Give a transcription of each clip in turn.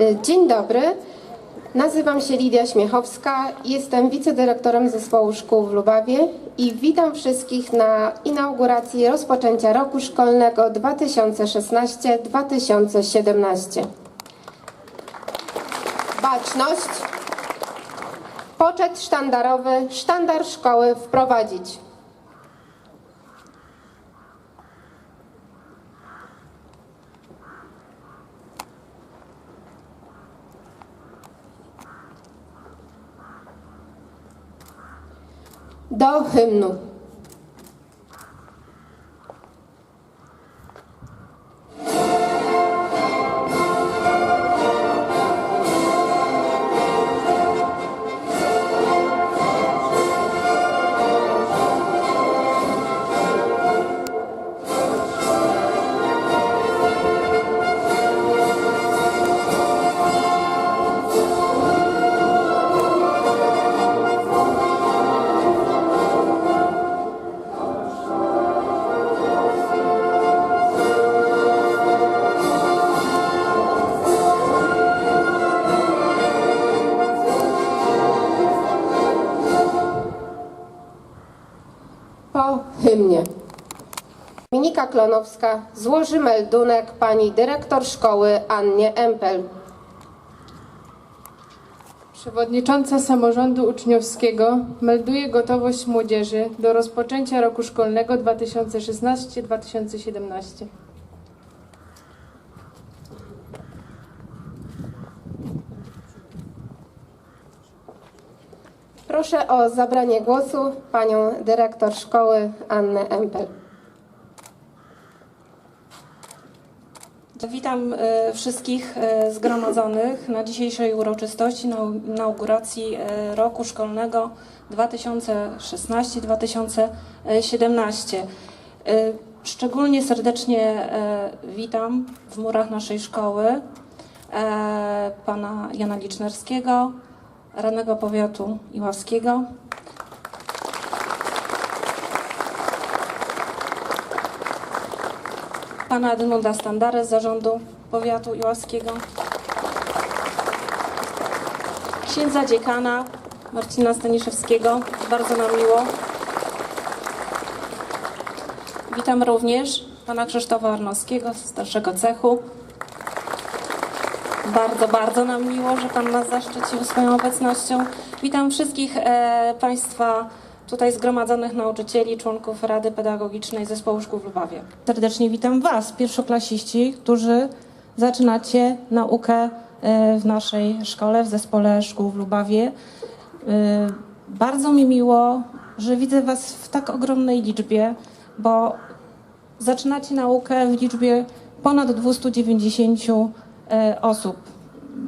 Y, Dzień dobry. Nazywam się Lidia Śmiechowska. Jestem wicedyrektorem zespołu szkół w Lubawie i witam wszystkich na inauguracji rozpoczęcia roku szkolnego 2016-2017. Baczność. Poczet sztandarowy, sztandar szkoły wprowadzić. Do hymnu. Dominika Klonowska złoży meldunek pani dyrektor szkoły Annie Empel. Przewodnicząca Samorządu Uczniowskiego melduje gotowość młodzieży do rozpoczęcia roku szkolnego 2016-2017. Proszę o zabranie głosu panią dyrektor szkoły Annę Empel. Witam e, wszystkich e, zgromadzonych na dzisiejszej uroczystości nau- inauguracji e, roku szkolnego 2016-2017. E, Szczególnie serdecznie witam w murach naszej szkoły pana Jana Licznerskiego, radnego powiatu iławskiego, pana Edmunda Standarę z zarządu powiatu iławskiego, księdza dziekana Marcina Staniszewskiego, bardzo nam miło. Witam również pana Krzysztofa Arnowskiego starszego cechu. Bardzo, bardzo nam miło, że pan nas zaszczycił swoją obecnością. Witam wszystkich e, państwa tutaj zgromadzonych nauczycieli, członków Rady Pedagogicznej Zespołu Szkół w Lubawie. Serdecznie witam was, pierwszoklasiści, którzy zaczynacie naukę e, w naszej szkole, w Zespole Szkół w Lubawie. E, Bardzo mi miło, że widzę was w tak ogromnej liczbie, bo zaczynacie naukę w liczbie ponad 290 e, osób.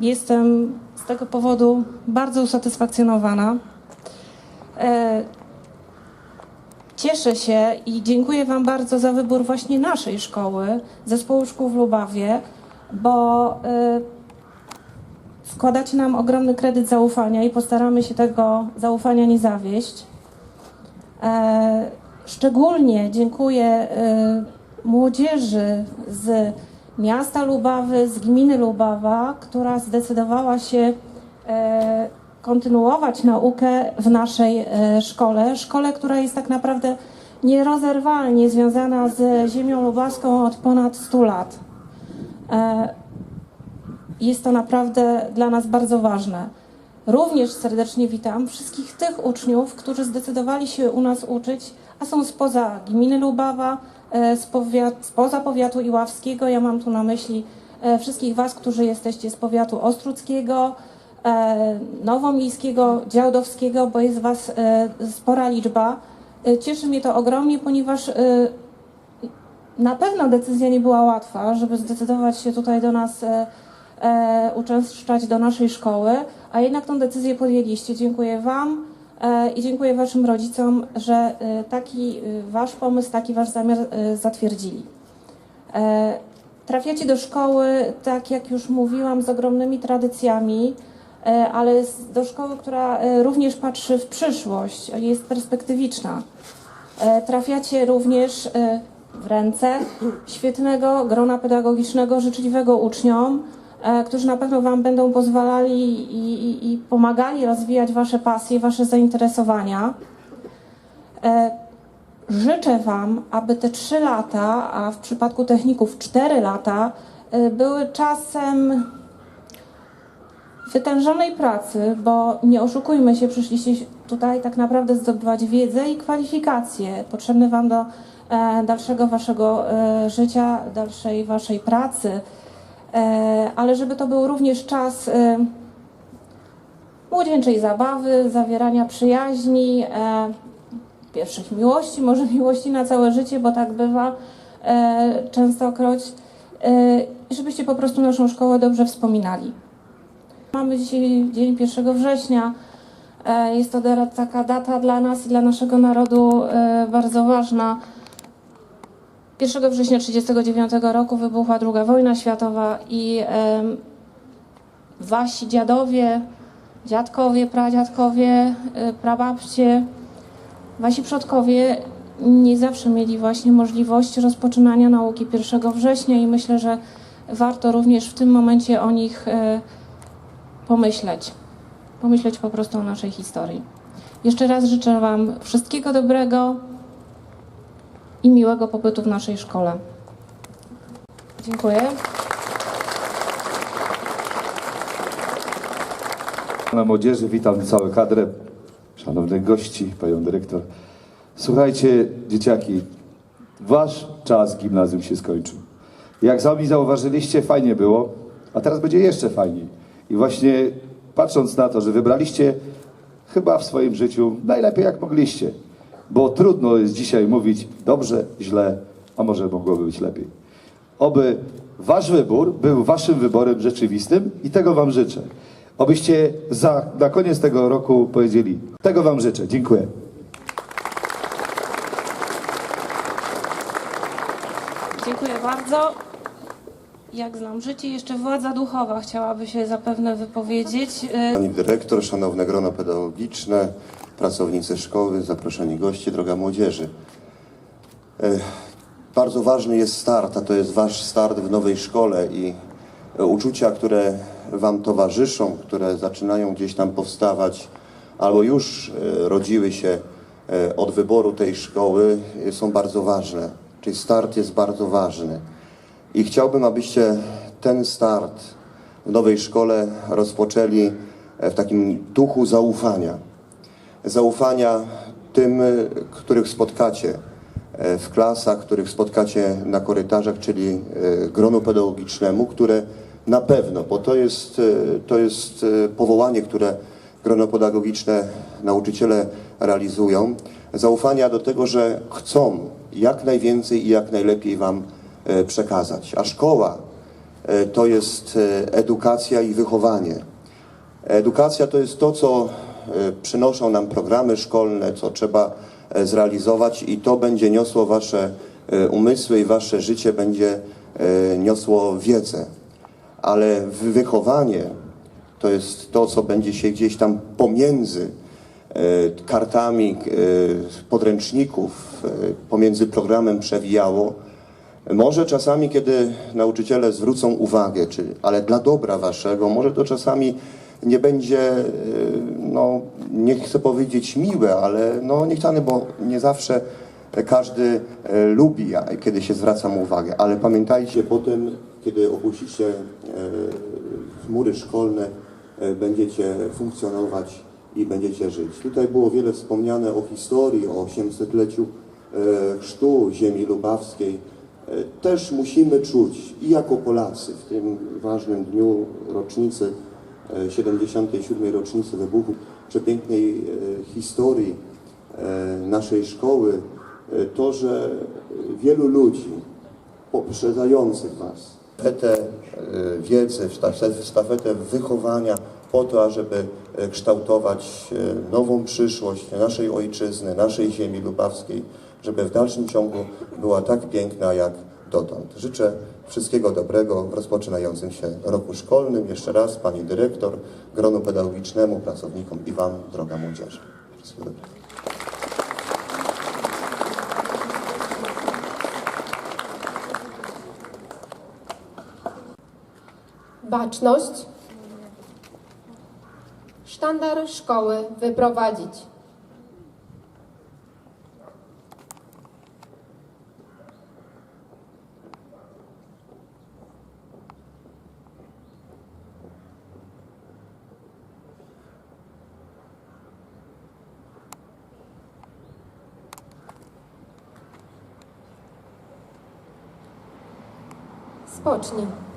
Jestem z tego powodu bardzo usatysfakcjonowana. Cieszę się i dziękuję Wam bardzo za wybór właśnie naszej szkoły, Zespołu Szkół w Lubawie, bo e, składacie nam ogromny kredyt zaufania i postaramy się tego zaufania nie zawieść. E, Szczególnie dziękuję e, młodzieży z miasta Lubawy, z gminy Lubawa, która zdecydowała się e, kontynuować naukę w naszej e, szkole. Szkole, która jest tak naprawdę nierozerwalnie związana z ziemią lubawską od ponad 100 lat. E, Jest to naprawdę dla nas bardzo ważne. Również serdecznie witam wszystkich tych uczniów, którzy zdecydowali się u nas uczyć, a są spoza gminy Lubawa, e, z powiat, spoza powiatu iławskiego. Ja mam tu na myśli wszystkich Was, którzy jesteście z powiatu ostruckiego, nowomiejskiego, działdowskiego, bo jest Was e, spora liczba. E, Cieszy mnie to ogromnie, ponieważ e, na pewno decyzja nie była łatwa, żeby zdecydować się tutaj do nas e, e, uczęszczać do naszej szkoły, a jednak tą decyzję podjęliście. Dziękuję Wam e, i dziękuję Waszym rodzicom, że e, taki e, Wasz pomysł, taki Wasz zamiar e, zatwierdzili. E, trafiacie do szkoły, tak jak już mówiłam, z ogromnymi tradycjami, e, ale z- do szkoły, która e, również patrzy w przyszłość, jest perspektywiczna. E, Trafiacie również e, w ręce świetnego grona pedagogicznego, życzliwego uczniom, e, którzy na pewno Wam będą pozwalali i, i, i pomagali rozwijać Wasze pasje, Wasze zainteresowania. E, Życzę Wam, aby te trzy lata, a w przypadku techników cztery lata, e, były czasem wytężonej pracy, bo nie oszukujmy się, przyszliście tutaj tak naprawdę zdobywać wiedzę i kwalifikacje potrzebne Wam do e, dalszego Waszego e, życia, dalszej Waszej pracy, e, ale żeby to był również czas młodzieńczej zabawy, zawierania przyjaźni, pierwszych miłości, może miłości na całe życie, bo tak bywa częstokroć, i żebyście po prostu naszą szkołę dobrze wspominali. Mamy dzisiaj dzień 1 września. E, Jest to taka data dla nas i dla naszego narodu e, bardzo ważna. 1 września 1939 roku wybuchła II wojna światowa i wasi dziadowie, dziadkowie, pradziadkowie, e, prababcie, wasi przodkowie nie zawsze mieli właśnie możliwość rozpoczynania nauki 1 września i myślę, że warto również w tym momencie o nich pomyśleć. Pomyśleć po prostu o naszej historii. Jeszcze raz życzę Wam wszystkiego dobrego i miłego pobytu w naszej szkole. Dziękuję. Na młodzieży witam całą kadrę, szanownych gości, panią dyrektor. Słuchajcie, dzieciaki, wasz czas gimnazjum się skończył. Jak sami zauważyliście, fajnie było, a teraz będzie jeszcze fajniej. I właśnie patrząc na to, że wybraliście chyba w swoim życiu najlepiej jak mogliście, bo trudno jest dzisiaj mówić dobrze, źle, a może mogłoby być lepiej. Oby wasz wybór był waszym wyborem rzeczywistym i tego wam życzę. Obyście za, na koniec tego roku powiedzieli, tego wam życzę. Dziękuję. Dziękuję bardzo. Jak znam życie, jeszcze władza duchowa chciałaby się zapewne wypowiedzieć. E, Pani dyrektor, szanowne grono pedagogiczne, pracownicy szkoły, zaproszeni goście, droga młodzieży. E, Bardzo ważny jest start, a to jest wasz start w nowej szkole i e, uczucia, które wam towarzyszą, które zaczynają gdzieś tam powstawać, albo już rodziły się od wyboru tej szkoły, są bardzo ważne. Czyli start jest bardzo ważny. I chciałbym, abyście ten start w nowej szkole rozpoczęli e, w takim duchu zaufania. Zaufania tym, których spotkacie e, w klasach, których spotkacie na korytarzach, czyli e, gronu pedagogicznemu, które na pewno, bo to jest, to jest powołanie, które grono pedagogiczne nauczyciele realizują, zaufania do tego, że chcą jak najwięcej i jak najlepiej Wam e, przekazać. A szkoła e, to jest e, edukacja i wychowanie. Edukacja to jest to, co e, przynoszą nam programy szkolne, co trzeba e, zrealizować i to będzie niosło wasze e, umysły i wasze życie będzie e, niosło wiedzę. Ale wychowanie to jest to, co będzie się gdzieś tam pomiędzy e, kartami e, podręczników, e, pomiędzy programem przewijało. Może czasami, kiedy nauczyciele zwrócą uwagę, czy, ale dla dobra waszego, może to czasami nie będzie, e, no, nie chcę powiedzieć miłe, ale no, niechciane, bo nie zawsze każdy e, lubi, kiedy się zwraca mu uwagę. Ale pamiętajcie, potem, kiedy opuścicie e, mury szkolne, będziecie funkcjonować i będziecie żyć. Tutaj było wiele wspomniane o historii, o 800-leciu e, chrztu ziemi lubawskiej. E, Też musimy czuć i jako Polacy w tym ważnym dniu rocznicy, e, 77. rocznicy wybuchu przepięknej e, historii e, naszej szkoły, e, to, że wielu ludzi poprzedzających Was, stafetę e, wiedzy, stafetę- wychowania po to, ażeby e, kształtować e, nową przyszłość naszej ojczyzny, naszej ziemi lubawskiej, żeby w dalszym ciągu była tak piękna jak dotąd. Życzę wszystkiego dobrego w rozpoczynającym się roku szkolnym. Jeszcze raz Pani Dyrektor, gronu pedagogicznemu, pracownikom i Wam, droga młodzieży. Wszystkiego dobrego. Baczność. Sztandar szkoły wyprowadzić. Spocznij.